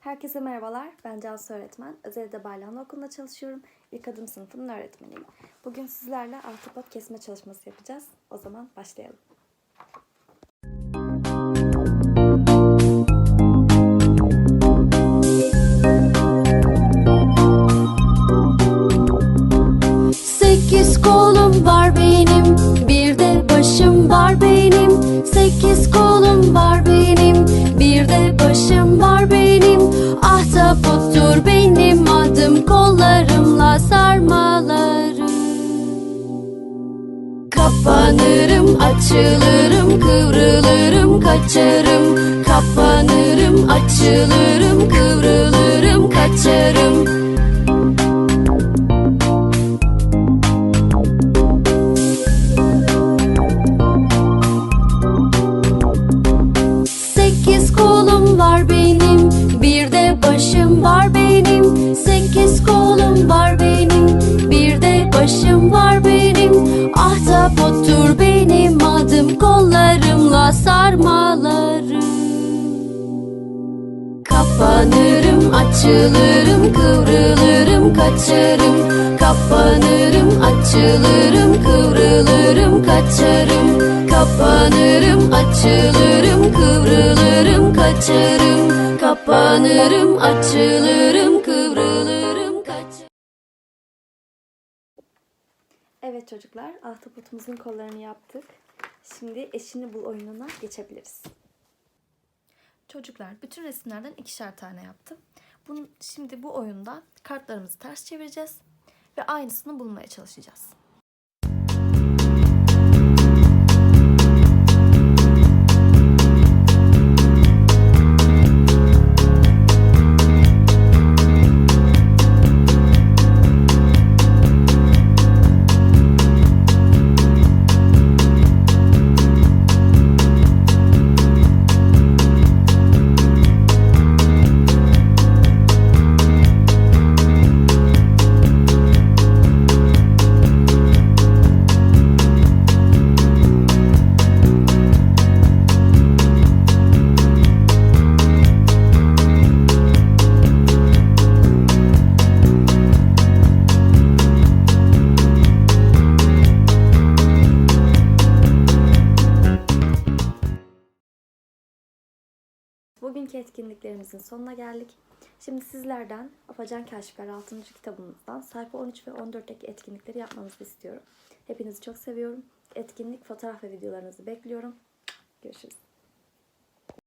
Herkese merhabalar. Ben Cansu öğretmen. Özellikle Baylanlı Okulu'nda çalışıyorum. İlk adım sınıfının öğretmeniyim. Bugün sizlerle ahtapot kesme çalışması yapacağız. O zaman başlayalım. Sekiz kolum var benim Bir de başım var benim Sekiz kolum var benim Kapanırım, açılırım, kıvrılırım, kaçarım. Kapanırım, açılırım, kıvrılırım, kaçarım. Sekiz kolum var benim Bir de başım var benim. Sekiz kolum var benim Bir de başım var benim Ahtapottur benim adım Kollarımla sarmalarım. Kapanırım, açılırım, kıvrılırım, kaçarım. Kapanırım, açılırım, kıvrılırım, kaçarım. Kapanırım, açılırım, kıvrılırım, kaçarım. Kapanırım, açılırım, Evet çocuklar, ahtapotumuzun kollarını yaptık. Şimdi eşini bul oyununa geçebiliriz. Çocuklar bütün resimlerden ikişer tane yaptım. Bunun, şimdi bu oyunda kartlarımızı ters çevireceğiz ve aynısını bulmaya çalışacağız. Bugünkü etkinliklerimizin sonuna geldik. Şimdi sizlerden Afacan Kaşifler 6. kitabımızdan sayfa 13 ve 14'teki etkinlikleri yapmanızı istiyorum. Hepinizi çok seviyorum. Etkinlik, fotoğraf ve videolarınızı bekliyorum. Görüşürüz.